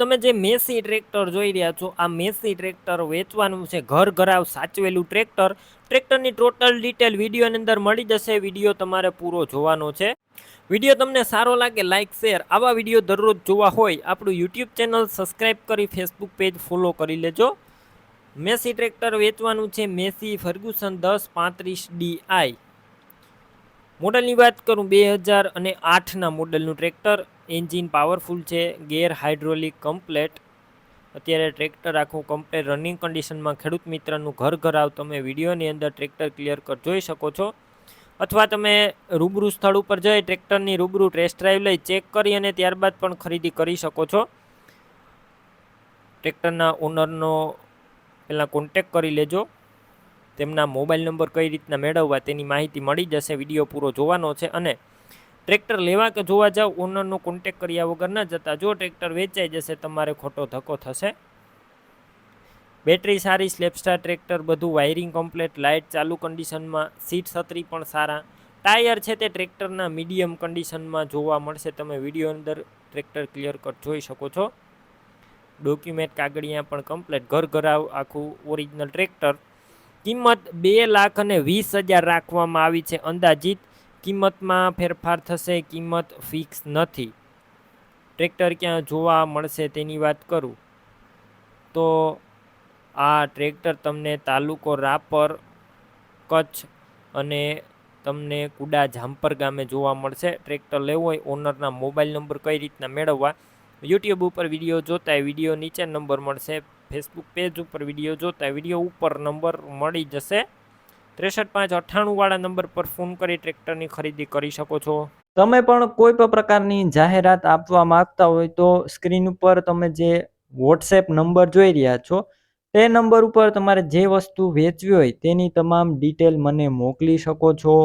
તમે જે Massey tractor જોઈ રહ્યા છો, આ મેસી ટ્રેક્ટર વેચવાનું છે, ઘર ઘરાવ સાચવેલું ટ્રેક્ટર. ટ્રેક્ટરની ટોટલ ડિટેલ વિડીયોની અંદર મળી જશે, વીડિયો તમારે પૂરો જોવાનો છે. વીડિયો તમને સારો લાગે લાઇક શેર, આવા વીડિયો દરરોજ જોવા હોય, આપણું યુટ્યુબ ચેનલ સબસ્ક્રાઈબ કરી ફેસબુક પેજ ફોલો કરી લેજો. મેસી ટ્રેક્ટર વેચવાનું છે, મેસી ફર્ગ્યુસન દસ પાંત્રીસ ડીઆઈ મોડલની વાત કરું, બે હજાર અને આઠના મોડલનું ટ્રેક્ટર. એન્જિન પાવરફુલ છે, ગેર હાઇડ્રોલિક કમ્પ્લેટ. અત્યારે ટ્રેક્ટર આખું કમ્પ્લેટ રનિંગ કન્ડિશનમાં ખેડૂત મિત્રનું ઘર ઘર આવ તમે વિડીયોની અંદર ટ્રેક્ટર ક્લિયર કર, જોઈ શકો છો. અથવા તમે રૂબરૂ સ્થળ ઉપર જઈ ટ્રેક્ટરની રૂબરૂ ટેસ્ટ ડ્રાઈવ લઈ ચેક કરી અને ત્યારબાદ પણ ખરીદી કરી શકો છો. ટ્રેક્ટરના ઓનરનો પહેલાં કોન્ટેક કરી લેજો. તેમના મોબાઈલ નંબર કઈ રીતના મેળવવા તેની માહિતી મળી જશે, વીડિયો પૂરો જોવાનો છે અને ટ્રેક્ટર લેવા કે જોવા જાવ, ઓનરનો કોન્ટેક કર્યા વગર ન જતા. જો ટ્રેક્ટર વેચાઈ જશે, તમારે ખોટો ધક્કો થશે. બેટરી સારી, સ્લેપસ્ટાર ટ્રેક્ટર, બધું વાયરિંગ કમ્પ્લેટ લાઇટ ચાલુ કન્ડિશનમાં સીટ છત્રી પણ સારા. ટાયર છે તે ટ્રેક્ટરના મીડિયમ કન્ડિશનમાં જોવા મળશે. તમે વીડિયો અંદર ટ્રેક્ટર ક્લિયર કટ જોઈ શકો છો. ડોક્યુમેન્ટ કાગળિયા પણ કમ્પ્લેટ ઘર ઘર આખું ઓરિજિનલ ટ્રેક્ટર. કિંમત બે લાખ અને વીસ હજાર રાખવામાં આવી છે. અંદાજિત કિંમતમાં ફેરફાર થશે. કિંમત ફિક્સ નથી. ટ્રેક્ટર ક્યાં જોવા મળશે તેની વાત કરું. તો આ ટ્રેક્ટર તમને તાલુકો રાપર, કચ્છ અને તમને કુડા જામપર ગામે જોવા મળશે. ટ્રેક્ટર લેવો હોય, ઓનરના મોબાઈલ નંબર કઈ રીતના મેળવવા, યુટ્યુબ ઉપર વીડિયો જોતા વીડિયો નીચે નંબર મળશે. ફેસબુક પેજ ઉપર વીડિયો જોતા વીડિયો ઉપર નંબર મળી જશે. ત્રેસઠ પાંચ અઠ્ઠાણુંવાળા નંબર પર ફોન કરી ટ્રેક્ટરની ખરીદી કરી શકો છો. તમે પણ કોઈ પણ પ્રકારની જાહેરાત આપવા માંગતા હોય તો સ્ક્રીન ઉપર તમે જે વોટ્સએપ નંબર જોઈ રહ્યા છો, તે નંબર ઉપર તમારે જે વસ્તુ વેચવી હોય તેની તમામ ડિટેલ મને મોકલી શકો છો.